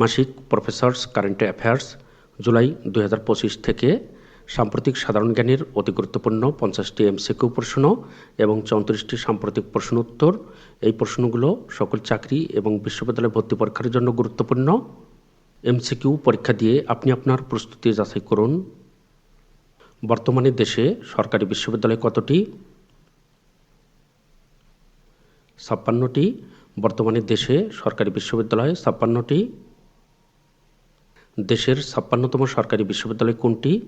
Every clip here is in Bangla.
মাসিক প্রফেসর্স কারেন্ট অ্যাফেয়ার্স, জুলাই দু হাজার পঁচিশ থেকে সাম্প্রতিক সাধারণ জ্ঞানের অতি গুরুত্বপূর্ণ পঞ্চাশটি এমসিকিউ প্রশ্ন এবং চৌত্রিশটি সাম্প্রতিক প্রশ্ন উত্তর এই প্রশ্নগুলো সকল চাকরি এবং বিশ্ববিদ্যালয় ভর্তি পরীক্ষার জন্য গুরুত্বপূর্ণ। এমসিকিউ পরীক্ষা দিয়ে আপনি আপনার প্রস্তুতি যাচাই করুন। বর্তমানে দেশে সরকারি বিশ্ববিদ্যালয় কতটি? ছাপ্পান্নটি। বর্তমানে দেশে সরকারি বিশ্ববিদ্যালয় ছাপ্পান্নটি। দেশের ছাপ্পান্নতম সরকারি বিশ্ববিদ্যালয় কোনটি?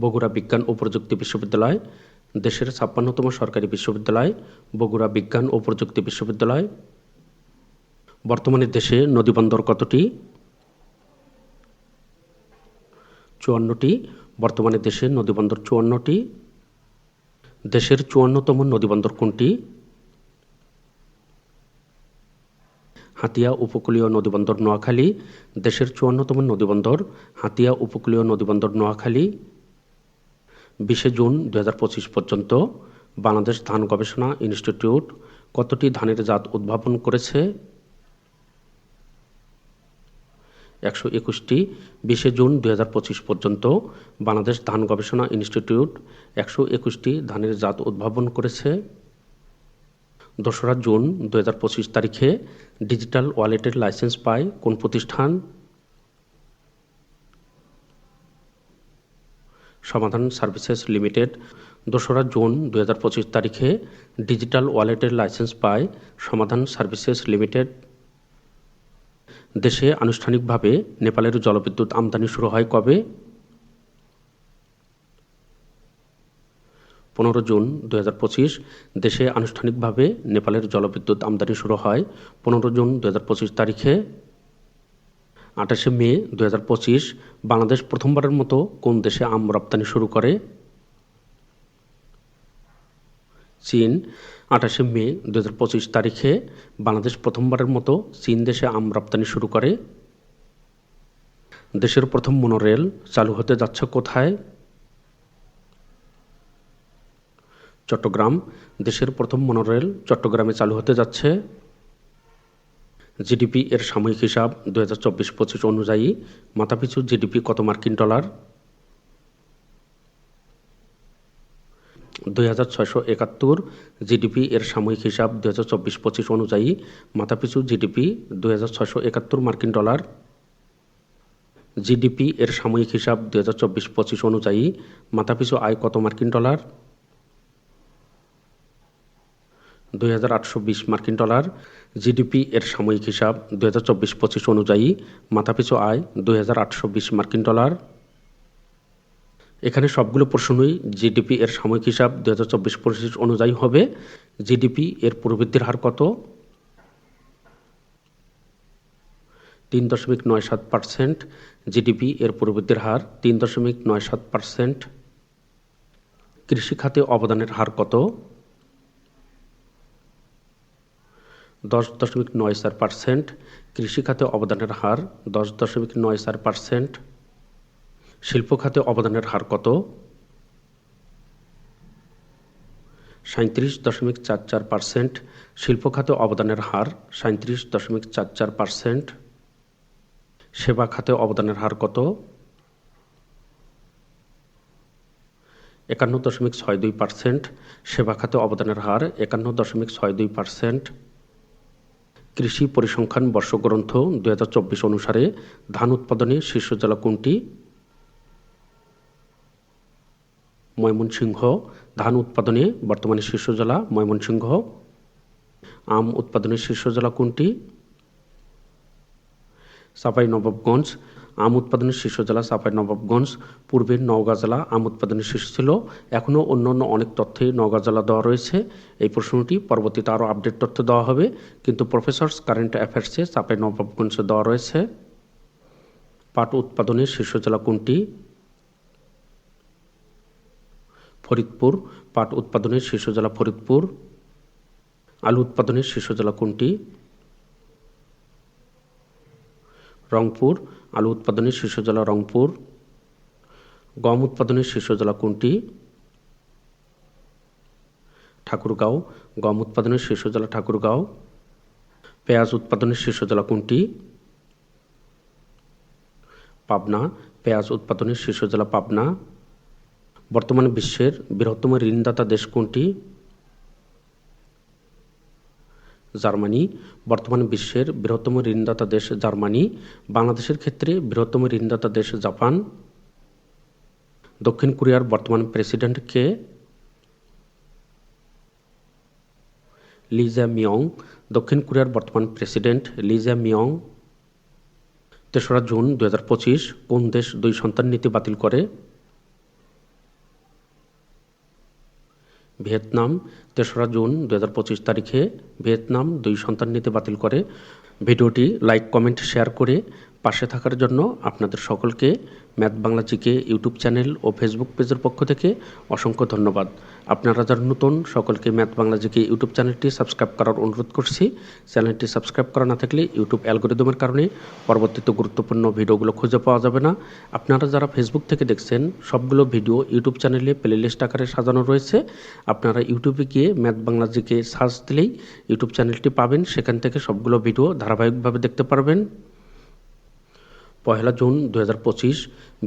বগুড়া বিজ্ঞান ও প্রযুক্তি বিশ্ববিদ্যালয়, দেশের ছাপ্পান্নতম সরকারি বিশ্ববিদ্যালয়, বগুড়া বিজ্ঞান ও প্রযুক্তি বিশ্ববিদ্যালয়। বর্তমানে দেশে নদীবন্দর কতটি? চুয়ান্নটি। বর্তমানে দেশে নদীবন্দর চুয়ান্নটি। দেশের চুয়ান্নতম নদীবন্দর কোনটি? হাতিয়া উপকূলীয় নদীবন্দর নোয়াখালী, দেশের চুয়ান্নতম নদীবন্দর, হাতিয়া উপকূলীয় নদীবন্দর নোয়াখালী। বিশে জুন দু হাজার পঁচিশ পর্যন্ত বাংলাদেশ ধান গবেষণা ইনস্টিটিউট কতটি ধানের জাত উদ্ভাবন করেছে? একশো একুশটি। বিশে জুন দু হাজার পঁচিশ পর্যন্ত বাংলাদেশ ধান গবেষণা ইনস্টিটিউট একশো একুশটি ধানের জাত উদ্ভাবন করেছে। দোসরা জুন দু পঁচিশ তারিখে ডিজিটাল ওয়ালেটের লাইসেন্স পায় কোন প্রতিষ্ঠান? সমাধান সার্ভিসেস লিমিটেড। দোসরা জুন দু পঁচিশ তারিখে ডিজিটাল ওয়ালেটের লাইসেন্স পায় সমাধান সার্ভিসেস লিমিটেড। দেশে আনুষ্ঠানিকভাবে নেপালের জলবিদ্যুৎ আমদানি শুরু হয় কবে? পনেরো জুন দু হাজার পঁচিশ, দেশে আনুষ্ঠানিকভাবে নেপালের জলবিদ্যুৎ আমদানি শুরু হয় পনেরো জুন দু হাজার পঁচিশ তারিখে। আঠাশে মে দু হাজার পঁচিশ, বাংলাদেশ প্রথমবারের মতো কোন দেশে আম রপ্তানি শুরু করে? চীন, আঠাশে মে দু হাজার পঁচিশ তারিখে, বাংলাদেশ প্রথমবারের মতো চীন দেশে আম রপ্তানি শুরু করে। দেশের প্রথম মনোরেল চালু হতে যাচ্ছে কোথায়? চট্টগ্রাম, দেশের প্রথম মনোরেল চট্টগ্রামে চালু হতে যাচ্ছে। জিডিপি এর সাময়িক হিসাব দু হাজার চব্বিশ পঁচিশ অনুযায়ী, মাথাপিছু জিডিপি কত মার্কিন ডলার? দুই হাজার ছয়শো একাত্তর জিডিপি এর সাময়িক হিসাব দু হাজার চব্বিশ পঁচিশ অনুযায়ী, মাথাপিছু জিডিপি দুই হাজার ছয়শো একাত্তর মার্কিন ডলার। জিডিপি এর সাময়িক হিসাব দু হাজার চব্বিশ পঁচিশ অনুযায়ী, মাথাপিছু আয় কত মার্কিন ডলার? দুই আটশো বিশ মার্কিন ডলার, জিডিপি এর সাময়িক হিসাব দুই হাজার চব্বিশ পঁচিশ অনুযায়ী, মাথাপিছু আয় দুই আটশো বিশ মার্কিন ডলার। এখানে সবগুলো প্রশ্নই জিডিপি এর সাময়িক হিসাব দু হাজার চব্বিশ পঁচিশ অনুযায়ী হবে। জিডিপি এর প্রবৃদ্ধির হার কত? তিন দশমিক নয় সাত পার্সেন্ট। জিডিপি এর প্রবৃদ্ধির হার তিন দশমিক নয় সাত পার্সেন্ট। কৃষিখাতে অবদানের হার কত? দশ দশমিক নয় চার পার্সেন্ট কৃষি খাতে অবদানের হার দশ দশমিক নয় চার পার্সেন্ট শিল্প খাতে অবদানের হার কত? সাঁত্রিশ দশমিক চার চার পার্সেন্ট শিল্প খাতে অবদানের হার সাঁত্রিশ দশমিক চার চার পার্সেন্ট সেবা খাতে অবদানের হার কত? একান্ন দশমিক ছয় দুই পার্সেন্ট সেবা খাতে অবদানের হার একান্ন দশমিক ছয় দুই পার্সেন্ট কৃষি পরিসংখ্যান বর্ষগ্রন্থ দু হাজার চব্বিশ অনুসারে ধান উৎপাদনে শীর্ষ জেলা কোনটি? ময়মনসিংহ। ধান উৎপাদনে বর্তমানে শীর্ষ জেলা ময়মনসিংহ। আম উৎপাদনের শীর্ষ জেলা কোনটি? চাপাই নবাবগঞ্জ আম উৎপাদনের শীর্ষ জেলা চাপাই নবাবগঞ্জ পূর্বের নওগাঁ জেলা আম উৎপাদনের শীর্ষ ছিল। এখনও অন্য অন্য অনেক তথ্যে নওগাঁ জেলা দেওয়া রয়েছে। এই প্রশ্নটি পরবর্তীতে আরও আপডেট তথ্য দেওয়া হবে। কিন্তু প্রফেসর্স কারেন্ট অ্যাফেয়ার্সে চাপাই নবাবগঞ্জে দেওয়া রয়েছে। পাট উৎপাদনের শীর্ষ জেলা কোনটি? ফরিদপুর। পাট উৎপাদনের শীর্ষ জেলা ফরিদপুর। আলু উৎপাদনের শীর্ষ জেলা কোনটি? রংপুর। আলু উৎপাদনের শীর্ষ জেলা রংপুর, গম উৎপাদনের শীর্ষ জেলা কোনটি, ঠাকুরগাঁও, গম উৎপাদনের শীর্ষ জেলা ঠাকুরগাঁও, পেঁয়াজ উৎপাদনের শীর্ষ জেলা কোনটি, পাবনা, পেঁয়াজ উৎপাদনের শীর্ষ জেলা পাবনা, বর্তমানে বিশ্বের বৃহত্তম ঋণদাতা দেশ কোনটি? জার্মানি, বর্তমানে বিশ্বের বৃহত্তম ঋণদাতা দেশ জার্মানি, বাংলাদেশের ক্ষেত্রে বৃহত্তম ঋণদাতা দেশ জাপান। দক্ষিণ কোরিয়ার বর্তমান প্রেসিডেন্ট কে? লিজা মিয়ং। দক্ষিণ কোরিয়ার বর্তমান প্রেসিডেন্ট লিজা মিয়ং। তেসরা জুন দু হাজার পঁচিশ, কোন দেশ দুই সন্তান নীতি বাতিল করে? ভিয়েতনাম, তেসরা জুন দু পঁচিশ তারিখে ভিয়েতনাম দুই সন্তান নিতে বাতিল করে। ভিডিওটি লাইক, কমেন্ট, শেয়ার করে পাশে থাকার জন্য আপনাদের সকলকে math Bangla GK YouTube channel ও ফেসবুক পেজের পক্ষ থেকে অসংখ্য ধন্যবাদ। আপনারা যারা নতুন, সকলকে ম্যাথ বাংলা জিকে ইউটিউব চ্যানেলটি সাবস্ক্রাইব করার অনুরোধ করছি। চ্যানেলটি সাবস্ক্রাইব করা না থাকলে ইউটিউব অ্যালগোরিদমের কারণে পরবর্তীতে গুরুত্বপূর্ণ ভিডিওগুলো খুঁজে পাওয়া যাবে না। আপনারা যারা ফেসবুক থেকে দেখছেন, সবগুলো ভিডিও ইউটিউব চ্যানেলে প্লেলিস্ট আকারে সাজানো রয়েছে। আপনারা ইউটিউবে গিয়ে ম্যাথ বাংলা জিকে সার্চ দিলেই ইউটিউব চ্যানেলটি পাবেন। সেখান থেকে সবগুলো ভিডিও ধারাবাহিকভাবে দেখতে পারবেন। পয়লা জুন দু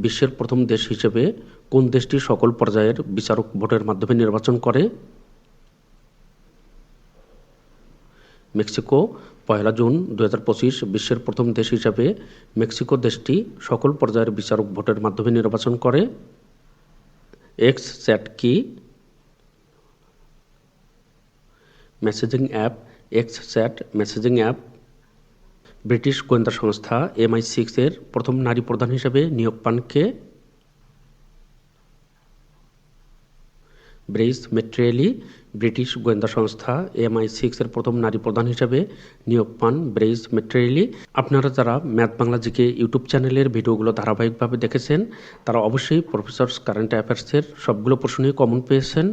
বিশ্বের প্রথম দেশ হিসেবে কোন দেশটি সকল পর্যায়ের বিচারক ভোটের মাধ্যমে নির্বাচন করে? মেক্সিকো পয়লা জুন দু বিশ্বের প্রথম দেশ হিসাবে মেক্সিকো দেশটি সকল পর্যায়ের বিচারক ভোটের মাধ্যমে নির্বাচন করে? এক্স চ্যাট কি messaging app X chat messaging app British গোয়েন্দা সংস্থা এমআই সিক্সের প্রথম নারী প্রধান হিসেবে নিয়োগ পান কে? ব্রেইস মেট্রিয়েলি, ব্রিটিশ গোয়েন্দা সংস্থা এমআই সিক্সের প্রথম নারী প্রধান হিসেবে নিয়োগ পান ব্রেইস মেট্রিয়েলি। আপনারা যারা ম্যাথ বাংলা জিকে ইউটিউব চ্যানেলের ভিডিওগুলো ধারাবাহিকভাবে দেখেছেন, তারা অবশ্যই প্রফেসরস কারেন্ট অ্যাফেয়ার্সের সবগুলো প্রশ্নই কমন পেয়েছেন।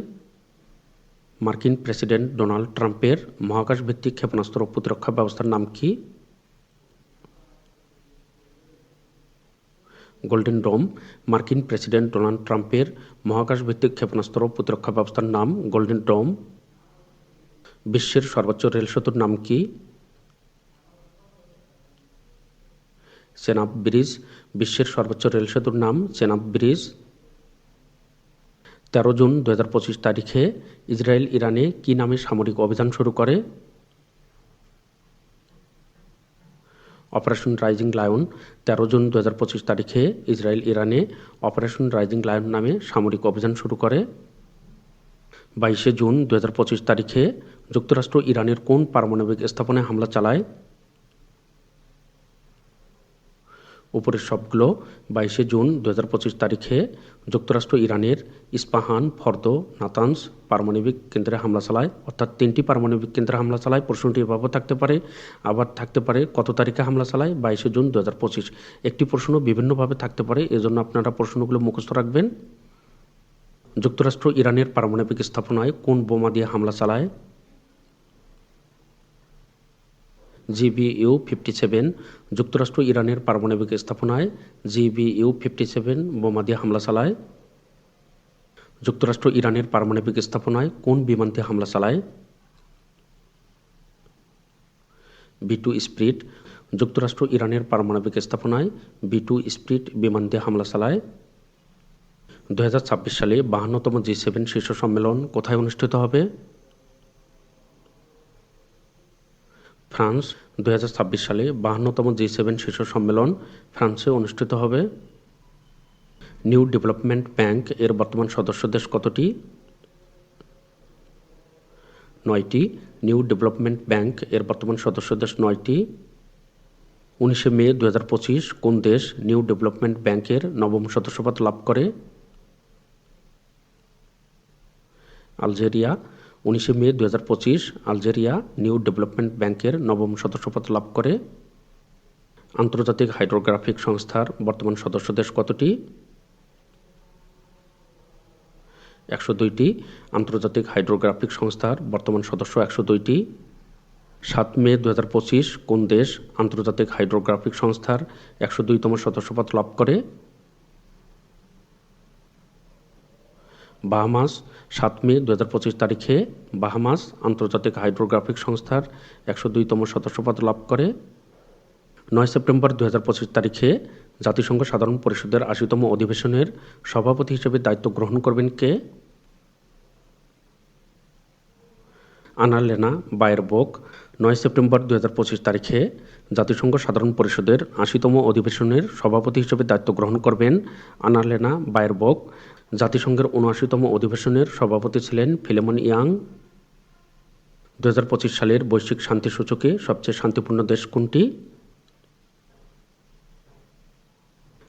মার্কিন প্রেসিডেন্ট ডোনাল্ড ট্রাম্পের মহাকাশ ভিত্তিক ক্ষেপণাস্ত্র প্রতিরক্ষা ব্যবস্থার নাম কি? গোল্ডেন ডোম, মার্কিন প্রেসিডেন্ট ডোনাল্ড ট্রাম্পের মহাকাশ ভিত্তিক ক্ষেপণাস্ত্র প্রতিরক্ষা ব্যবস্থার নাম গোল্ডেন ডোম। বিশ্বের সর্বোচ্চ রেল সেতুর নাম কি? চেনাব ব্রিজ, বিশ্বের সর্বোচ্চ রেল সেতুর নাম চেনাব ব্রিজ। তেরো জুন দু হাজার পঁচিশ তারিখে ইসরায়েল ইরানে কি নামে সামরিক অভিযান শুরু করে? অপারেশন রাইজিং লায়ন তেরো জুন দুহাজার পঁচিশ তারিখে ইসরায়েল ইরানে অপারেশন রাইজিং লায়ন নামে সামরিক অভিযান শুরু করে। বাইশে জুন দু হাজার পঁচিশ তারিখে যুক্তরাষ্ট্র ইরানের কোন পারমাণবিক স্থাপনায় হামলা চালায়? উপরের সবগুলো বাইশে জুন দু হাজার পঁচিশ তারিখে যুক্তরাষ্ট্র, ইরানের ইস্পাহান, ফর্দ নাতানস পারমাণবিক কেন্দ্রে হামলা চালায়। অর্থাৎ তিনটি পারমাণবিক কেন্দ্রে হামলা চালায়। প্রশ্নটি এভাবে থাকতে পারে, আবার থাকতে পারে কত তারিখে হামলা চালায়? বাইশে জুন দুহাজার পঁচিশ। একটি প্রশ্ন বিভিন্নভাবে থাকতে পারে, এজন্য আপনারা প্রশ্নগুলো মুখস্থ রাখবেন। যুক্তরাষ্ট্র, ইরানের পারমাণবিক স্থাপনায় কোন বোমা দিয়ে হামলা চালায়? জিবিইউ ফিফটি সেভেন, যুক্তরাষ্ট্র ইরানের পারমাণবিক স্থাপনায় জিবিইউ ফিফটি সেভেন বোমা দিয়ে হামলা চালায়। যুক্তরাষ্ট্র ইরানের পারমাণবিক স্থাপনায় কোন বিমান দিয়ে হামলা চালায়? বি টু স্প্রিট, যুক্তরাষ্ট্র ইরানের পারমাণবিক স্থাপনায় বি টু স্প্রিট বিমান দিয়ে হামলা চালায়। দু হাজার ছাব্বিশ সালে বাহান্নতম জি সেভেন শীর্ষ সম্মেলন কোথায় অনুষ্ঠিত হবে? ফ্রান্স দুহাজার ছাব্বিশ সালে বাহান্নতম জি সেভেন শীর্ষ সম্মেলন ফ্রান্সে অনুষ্ঠিত হবে। নিউ ডেভেলপমেন্ট ব্যাংক এর বর্তমান সদস্য দেশ কতটি? নয়টি। নিউ ডেভেলপমেন্ট ব্যাংক এর বর্তমান সদস্য দেশ নয়টি। উনিশে মে দু হাজার পঁচিশ কোন দেশ নিউ ডেভেলপমেন্ট ব্যাংকের নবম সদস্যপদ লাভ করে? আলজেরিয়া। উনিশে মে দু হাজার পঁচিশ আলজেরিয়া নিউ ডেভেলপমেন্ট ব্যাংকের নবম সদস্যপদ লাভ করে। আন্তর্জাতিক হাইড্রোগ্রাফিক সংস্থার বর্তমান সদস্য দেশ কতটি? একশো দুইটি। আন্তর্জাতিক হাইড্রোগ্রাফিক সংস্থার বর্তমান সদস্য একশো দুইটি। সাত মে দু হাজার পঁচিশ কোন দেশ আন্তর্জাতিক হাইড্রোগ্রাফিক সংস্থার একশো দুইতম সদস্যপদ লাভ করে? বাহামাস, সাত মে দু হাজার পঁচিশ তারিখে বাহামাস আন্তর্জাতিক হাইড্রোগ্রাফিক সংস্থার একশো দুইতম সদস্যপদ লাভ করে। নয় সেপ্টেম্বর দু হাজার পঁচিশ তারিখে জাতিসংঘ সাধারণ পরিষদের আশিতম অধিবেশনের সভাপতি হিসেবে দায়িত্ব গ্রহণ করবেন কে? আনালেনা বায়েরবোক নয় সেপ্টেম্বর দু হাজার পঁচিশ তারিখে জাতিসংঘ সাধারণ পরিষদের আশিতম অধিবেশনের সভাপতি হিসেবে দায়িত্ব গ্রহণ করবেন আনালেনা বায়েরবোক জাতিসংঘের উনআশিতম অধিবেশনের সভাপতি ছিলেন ফিলেমন ইয়াং। দু হাজার পঁচিশ সালের বৈশ্বিক শান্তি সূচকে সবচেয়ে শান্তিপূর্ণ দেশ কোনটি?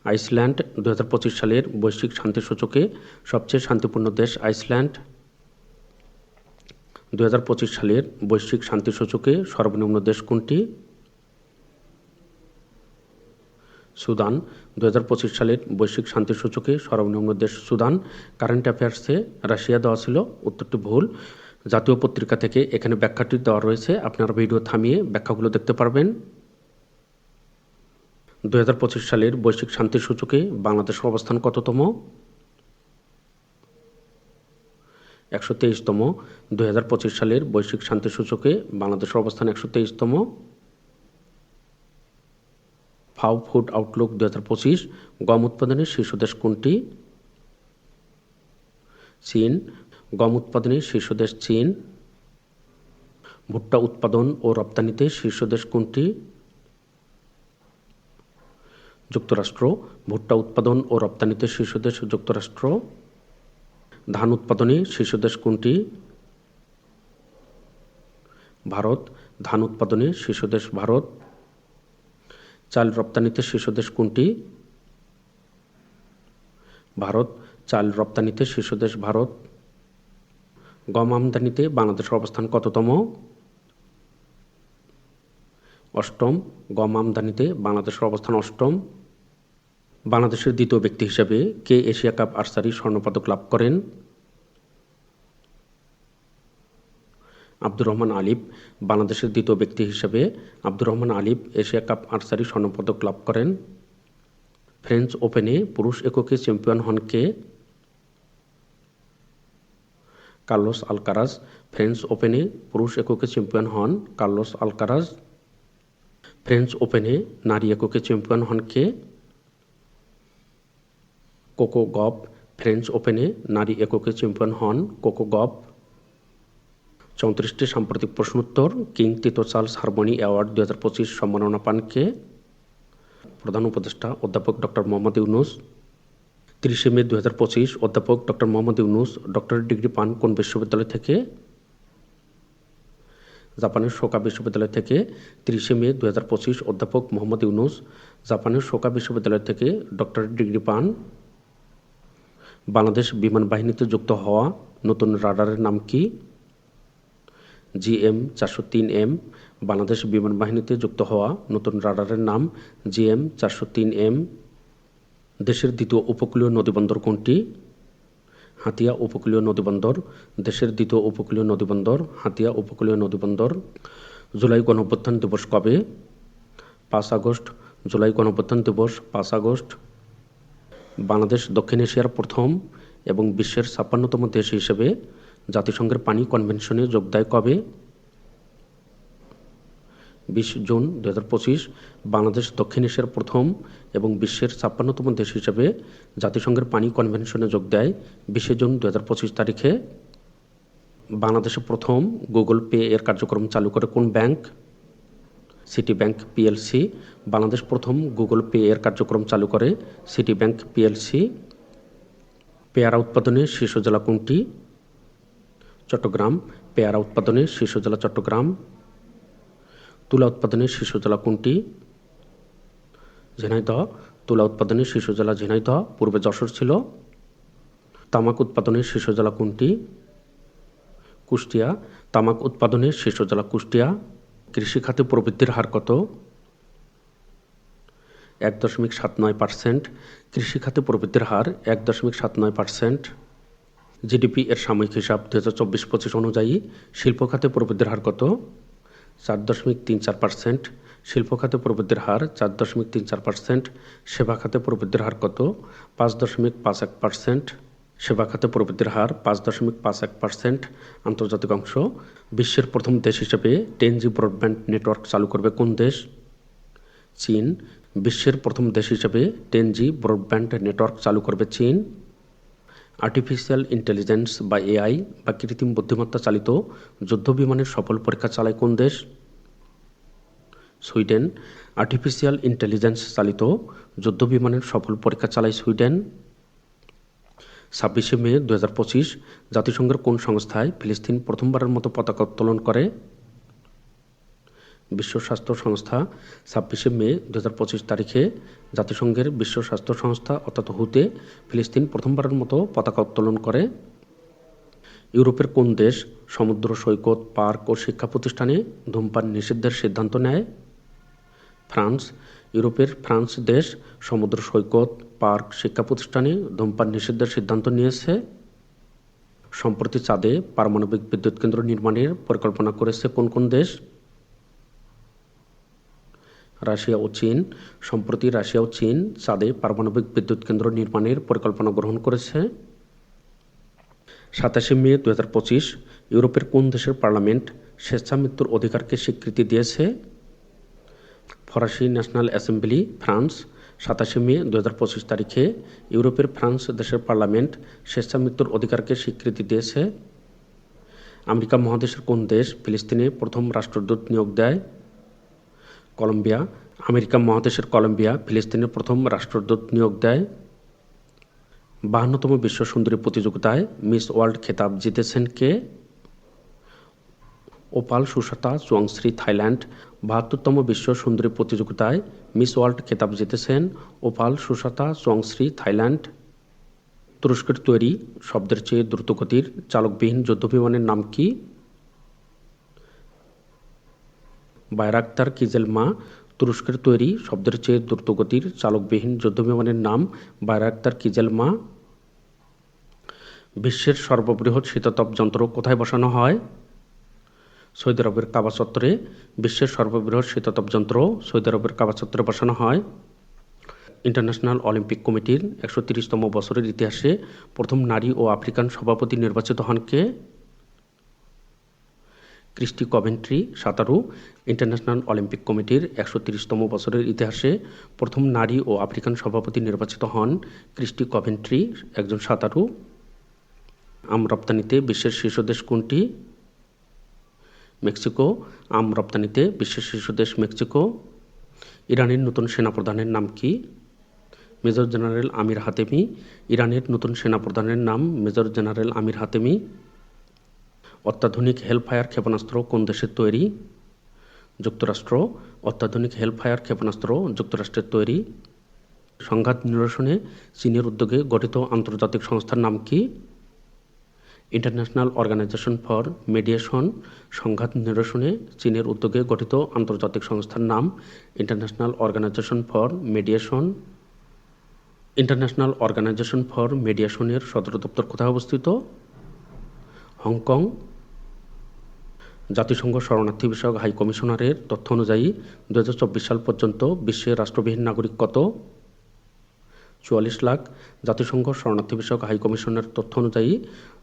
আইসল্যান্ড। দু হাজার পঁচিশ সালের বৈশ্বিক শান্তি সূচকে সবচেয়ে শান্তিপূর্ণ দেশ আইসল্যান্ড। দু হাজার পঁচিশ সালের বৈশ্বিক শান্তি সূচকে সর্বনিম্ন দেশ কোনটি? সুদান দু হাজার পঁচিশ সালের বৈশ্বিক শান্তি সূচকে সর্বনিম্ন দেশ সুদান। কারেন্ট অ্যাফেয়ার্সে রাশিয়া দেওয়া ছিল উত্তরটি ভুল। জাতীয় পত্রিকা থেকে এখানে ব্যাখ্যাটি দেওয়া রয়েছে। আপনারা ভিডিও থামিয়ে ব্যাখ্যাগুলো দেখতে পারবেন। দু হাজার পঁচিশ সালের বৈশ্বিক শান্তি সূচকে বাংলাদেশের অবস্থান কততম? একশো তেইশতম। দু হাজার পঁচিশ সালের বৈশ্বিক শান্তি সূচকে বাংলাদেশের অবস্থান একশো তেইশতম। ফাও ফুড আউটলুক দু হাজার পঁচিশ, গম উৎপাদনের শীর্ষ দেশ কোনটি? চীন। গম উৎপাদনে শীর্ষ দেশ চীন। ভুট্টা উৎপাদন ও রপ্তানিতে শীর্ষ দেশ কোনটি? যুক্তরাষ্ট্র। ভুট্টা উৎপাদন ও রপ্তানিতে শীর্ষ দেশ যুক্তরাষ্ট্র। ধান উৎপাদনে শীর্ষ দেশ কোনটি? ভারত। ধান উৎপাদনে শীর্ষ দেশ ভারত। চাল রপ্তানিতে শীর্ষ দেশ কোনটি? ভারত। চাল রপ্তানিতে শীর্ষ দেশ ভারত। গম আমদানিতে বাংলাদেশের অবস্থান কততম? অষ্টম। গম আমদানিতে বাংলাদেশের অবস্থান অষ্টম। বাংলাদেশের দ্বিতীয় ব্যক্তি হিসেবে কে এশিয়া কাপ আর্সারি স্বর্ণপদক লাভ করেন? আব্দুর রহমান আলিফ বাংলাদেশের দ্বিতীয় ব্যক্তি হিসেবে আব্দুর রহমান আলিফ এশিয়া কাপ আর্চারি স্বর্ণপদক লাভ করেন। ফ্রেঞ্চ ওপেনে পুরুষ এককে চ্যাম্পিয়ন হন কে? Carlos Alcaraz. ফ্রেঞ্চ ওপেনে পুরুষ এককে চ্যাম্পিয়ন হন কার্লোস আলকারাজ। ফ্রেঞ্চ ওপেনে নারী এককে চ্যাম্পিয়ন হন কে? কোকো গপ ফ্রেঞ্চ ওপেনে নারী এককে চ্যাম্পিয়ন হন কোকো গপ চৌত্রিশটি সাম্প্রতিক প্রশ্নোত্তর কিং তিতো চার্লস হারমোনি অ্যাওয়ার্ড দু হাজার পঁচিশ সম্মাননা পান কে? প্রধান উপদেষ্টা অধ্যাপক ডক্টর মোহাম্মদ ইউনুস। তিরিশে মে দু হাজার পঁচিশ অধ্যাপক doctor Mohammad Yunus doctorate degree পান কোন বিশ্ববিদ্যালয় থেকে? জাপানের শোকা বিশ্ববিদ্যালয় থেকে। তিরিশে মে দু হাজার পঁচিশ অধ্যাপক মোহাম্মদ ইউনুস জাপানের শোকা বিশ্ববিদ্যালয় থেকে ডক্টরেট ডিগ্রি পান। বাংলাদেশ বিমান বাহিনীতে যুক্ত হওয়া নতুন রাডারের নাম কি? জিএম চারশো তিন এম, বাংলাদেশ বিমান বাহিনীতে যুক্ত হওয়া নতুন রাডারের নাম জিএম চারশো তিন এম। দেশের দ্বিতীয় উপকূলীয় নদীবন্দর কোনটি? হাতিয়া উপকূলীয় নদীবন্দর, দেশের দ্বিতীয় উপকূলীয় নদীবন্দর, হাতিয়া উপকূলীয় নদীবন্দর। জুলাই গণঅভ্যুত্থান দিবস কবে? পাঁচ আগস্ট। জুলাই গণঅভ্যুত্থান দিবস, পাঁচ আগস্ট। বাংলাদেশ দক্ষিণ এশিয়ার প্রথম এবং বিশ্বের ছাপ্পান্নতম দেশ হিসেবে জাতিসংঘের পানি কনভেনশনে যোগ দেয় কবে? বিশ জুন দু পঁচিশ, বাংলাদেশ, দক্ষিণ এশিয়ার প্রথম এবং বিশ্বের ছাপ্পান্নতম দেশ হিসেবে জাতিসংঘের পানি কনভেনশনে যোগ দেয় বিশে জুন দু হাজার পঁচিশ তারিখে। বাংলাদেশে প্রথম গুগল পে এর কার্যক্রম চালু করে কোন bank? City Bank PLC. Bangladesh প্রথম গুগল পে এর কার্যক্রম চালু করে সিটি ব্যাংক পিএলসি। পেয়ারা উৎপাদনে শীর্ষ জেলা কোনটি? চট্টগ্রাম, পেয়ারা উৎপাদনে শীর্ষ জেলা চট্টগ্রাম, তুলা উৎপাদনের শীর্ষ জেলা কোনটি? ঝিনাইদহ, তুলা উৎপাদনের শীর্ষ জেলা ঝিনাইদহ, পূর্বে যশোর ছিল। তামাক উৎপাদনের শীর্ষ জেলা কোনটি? কুষ্টিয়া, তামাক উৎপাদনের শীর্ষ জেলা কুষ্টিয়া। কৃষিখাতে প্রবৃদ্ধির হার কত? এক দশমিক সাত নয় পার্সেন্ট। কৃষিখাতে প্রবৃদ্ধির হার এক দশমিক সাত নয় পার্সেন্ট। জিডিপি এর সাময়িক হিসাব দু হাজার চব্বিশ পঁচিশ অনুযায়ী শিল্প খাতে প্রবৃদ্ধির হার কত? চার দশমিক তিন চার পার্সেন্ট। শিল্প খাতে প্রবৃদ্ধির হার চার দশমিক তিন চার পার্সেন্ট। সেবা খাতে প্রবৃদ্ধির হার কত? পাঁচ দশমিক পাঁচ এক পার্সেন্ট। সেবা খাতে প্রবৃদ্ধির হার পাঁচ দশমিক পাঁচ এক পার্সেন্ট। আন্তর্জাতিক অংশ, বিশ্বের প্রথম দেশ হিসেবে টেন জি ব্রডব্যান্ড নেটওয়ার্ক চালু করবে কোন দেশ? চীন, বিশ্বের প্রথম দেশ হিসেবে টেন জি ব্রডব্যান্ড নেটওয়ার্ক চালু করবে চীন। আর্টিফিশিয়াল ইন্টেলিজেন্স বা এআই বা কৃত্রিম বুদ্ধিমত্তা চালিত যুদ্ধ বিমানের সফল পরীক্ষা চালায় কোন দেশ? সুইডেন। আর্টিফিশিয়াল ইন্টেলিজেন্স চালিত যুদ্ধ বিমানের সফল পরীক্ষা চালায় সুইডেন। ছাব্বিশে মে দু হাজার পঁচিশ জাতিসংঘের কোন সংস্থায় ফিলিস্তিন প্রথমবারের মতো পতাকা উত্তোলন করে? বিশ্ব স্বাস্থ্য সংস্থা ছাব্বিশে মে দু পঁচিশ তারিখে জাতিসংঘের বিশ্ব স্বাস্থ্য সংস্থা, অর্থাৎ হুতে, ফিলিস্তিন প্রথমবারের মতো পতাকা উত্তোলন করে। ইউরোপের কোন দেশ সমুদ্র, সৈকত, পার্ক ও শিক্ষা প্রতিষ্ঠানে ধূমপান নিষিদ্ধের সিদ্ধান্ত নেয়? ফ্রান্স। ইউরোপের ফ্রান্স দেশ সমুদ্র, সৈকত, পার্ক, শিক্ষা প্রতিষ্ঠানে ধূমপান নিষিদ্ধের সিদ্ধান্ত নিয়েছে। সম্প্রতি চাঁদে পারমাণবিক বিদ্যুৎ কেন্দ্র নির্মাণের পরিকল্পনা করেছে কোন কোন দেশ? রাশিয়া ও চীন। সম্প্রতি রাশিয়া ও চীন চাঁদে পারমাণবিক বিদ্যুৎ কেন্দ্র নির্মাণের পরিকল্পনা গ্রহণ করেছে। সাতাশে মে দু হাজার পঁচিশ, ইউরোপের কোন দেশের পার্লামেন্ট স্বেচ্ছা মৃত্যুর অধিকারকে স্বীকৃতি দিয়েছে? ফরাসি ন্যাশনাল অ্যাসেম্বলি, ফ্রান্স। সাতাশে মে দু হাজার পঁচিশ তারিখে ইউরোপের ফ্রান্স দেশের পার্লামেন্ট স্বেচ্ছা মৃত্যুর অধিকারকে স্বীকৃতি দিয়েছে। আমেরিকা মহাদেশের কোন দেশ ফিলিস্তিনে প্রথম রাষ্ট্রদূত নিয়োগ দেয়? কলম্বিয়া, আমেরিকা মহাদেশের কলম্বিয়া, ফিলিস্তিনের প্রথম রাষ্ট্রদূত নিয়োগ দেয়। বাহান্নতম বিশ্ব সুন্দরী প্রতিযোগিতায় মিস ওয়ার্ল্ড খেতাব জিতেছেন কে? Opal সুশাতা চুয়াংশ্রী, Thailand. বাহাত্তরতম বিশ্ব সুন্দরী প্রতিযোগিতায় মিস ওয়ার্ল্ড খেতাব জিতেছেন ওপাল সুশাতা চুয়াংশ্রী, থাইল্যান্ড। তুরস্কের তৈরি শব্দের চেয়ে দ্রুতগতির চালকবিহীন যুদ্ধবিমানের নাম কি? বায়রাক্তার কিজেলমা তুরস্কের তৈরি শব্দের চেয়ে দ্রুতগতির চালকবিহীন যুদ্ধবিমানের নাম বায়রাক্তার কিজেলমা বিশ্বের সর্ববৃহৎ শীতাতপ যন্ত্র কোথায় বসানো হয়? সৌদি আরবের কাবা চত্বরে বিশ্বের সর্ববৃহৎ শীতাতপ যন্ত্র সৌদি আরবের কাবা চত্বরে বসানো হয়। ইন্টারন্যাশনাল অলিম্পিক কমিটির একশো তিরিশতম বছরের ইতিহাসে প্রথম নারী ও আফ্রিকান সভাপতি নির্বাচিত হন কে? ক্রিস্টি কভেন্ট্রি সাঁতারু ইন্টারন্যাশনাল অলিম্পিক কমিটির একশো তিরিশতম বছরের ইতিহাসে প্রথম নারী ও আফ্রিকান সভাপতি নির্বাচিত হন ক্রিস্টি কভেন্ট্রি একজন সাঁতারু। আম রপ্তানিতে বিশ্বের শীর্ষ দেশ কোনটি? মেক্সিকো। আম রপ্তানিতে বিশ্বের শীর্ষ দেশ মেক্সিকো। ইরানের নতুন সেনাপ্রধানের নাম কি? Major general Amir Hatami. ইরানের নতুন সেনাপ্রধানের নাম মেজর জেনারেল আমির হাতেমি। অত্যাধুনিক হেলফায়ার ক্ষেপণাস্ত্র কোন দেশের তৈরি? যুক্তরাষ্ট্র, অত্যাধুনিক হেলফায়ার ক্ষেপণাস্ত্র যুক্তরাষ্ট্রের তৈরি। সংঘাত নিরসনে চীনের উদ্যোগে গঠিত আন্তর্জাতিক সংস্থার নাম কি? ইন্টারন্যাশনাল অর্গানাইজেশন ফর মেডিয়েশন সংঘাত নিরসনে চীনের উদ্যোগে গঠিত আন্তর্জাতিক সংস্থার নাম international organization for mediation international organization for মেডিয়েশনের সদর দপ্তর কোথায় অবস্থিত? হংকং জাতিসংঘ শরণার্থী বিষয়ক হাই কমিশনারের তথ্য অনুযায়ী দু হাজার চব্বিশ সাল পর্যন্ত বিশ্বের রাষ্ট্রবিহীন নাগরিক কত? চুয়াল্লিশ লাখ। জাতিসংঘ শরণার্থী বিষয়ক হাই কমিশনের তথ্য অনুযায়ী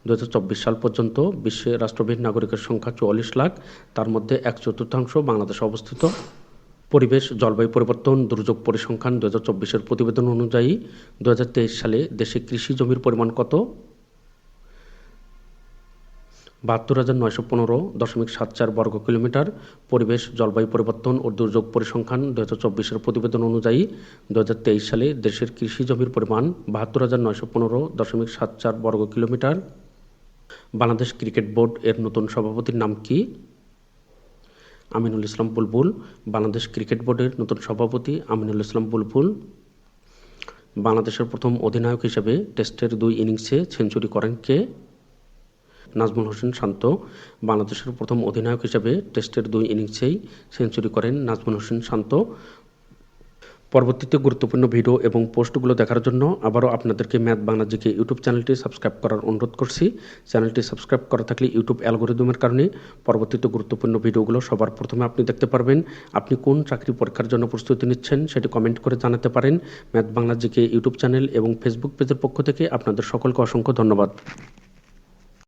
দু হাজার চব্বিশ সাল পর্যন্ত বিশ্বে রাষ্ট্রবিহীন নাগরিকের সংখ্যা চুয়াল্লিশ লাখ। তার মধ্যে এক চতুর্থাংশ বাংলাদেশে অবস্থিত। পরিবেশ, জলবায়ু পরিবর্তন, দুর্যোগ পরিসংখ্যান দু হাজার চব্বিশের প্রতিবেদন অনুযায়ী দু হাজার তেইশ সালে দেশে কৃষি জমির পরিমাণ কত? বাহাত্তর হাজার নয়শো পনেরো দশমিক সাত চার বর্গ কিলোমিটার। পরিবেশ, জলবায়ু পরিবর্তন ও দুর্যোগ পরিসংখ্যান দু হাজার চব্বিশের প্রতিবেদন অনুযায়ী দু হাজার তেইশ সালে দেশের কৃষি জমির পরিমাণ বাহাত্তর হাজার নয়শো পনেরো দশমিক সাত চার বর্গ কিলোমিটার। বাংলাদেশ ক্রিকেট বোর্ড এর নতুন সভাপতির নাম কি? আমিনুল ইসলাম বুলবুল, বাংলাদেশ ক্রিকেট বোর্ডের নতুন সভাপতি আমিনুল ইসলাম বুলবুল। বাংলাদেশের প্রথম অধিনায়ক হিসেবে টেস্টের দুই ইনিংসে সেঞ্চুরি করেন কে? নাজমুল হোসেন শান্ত, বাংলাদেশের প্রথম অধিনায়ক হিসেবে টেস্টের দুই ইনিংসেই সেঞ্চুরি করেন নাজমুল হোসেন শান্ত। পরবর্তীতে গুরুত্বপূর্ণ ভিডিও এবং পোস্টগুলো দেখার জন্য আবারও আপনাদেরকে ম্যাথ বাংলা জিকে ইউটিউব চ্যানেলটি সাবস্ক্রাইব করার অনুরোধ করছি। চ্যানেলটি সাবস্ক্রাইব করা থাকলে ইউটিউব অ্যালগোরিদমের কারণে পরবর্তীতে গুরুত্বপূর্ণ ভিডিওগুলো সবার প্রথমে আপনি দেখতে পারবেন। আপনি কোন চাকরি পরীক্ষার জন্য প্রস্তুতি নিচ্ছেন সেটি কমেন্ট করে জানাতে পারেন। Math Bangla GK YouTube channel এবং ফেসবুক পেজের পক্ষ থেকে আপনাদের সকলকে অসংখ্য ধন্যবাদ।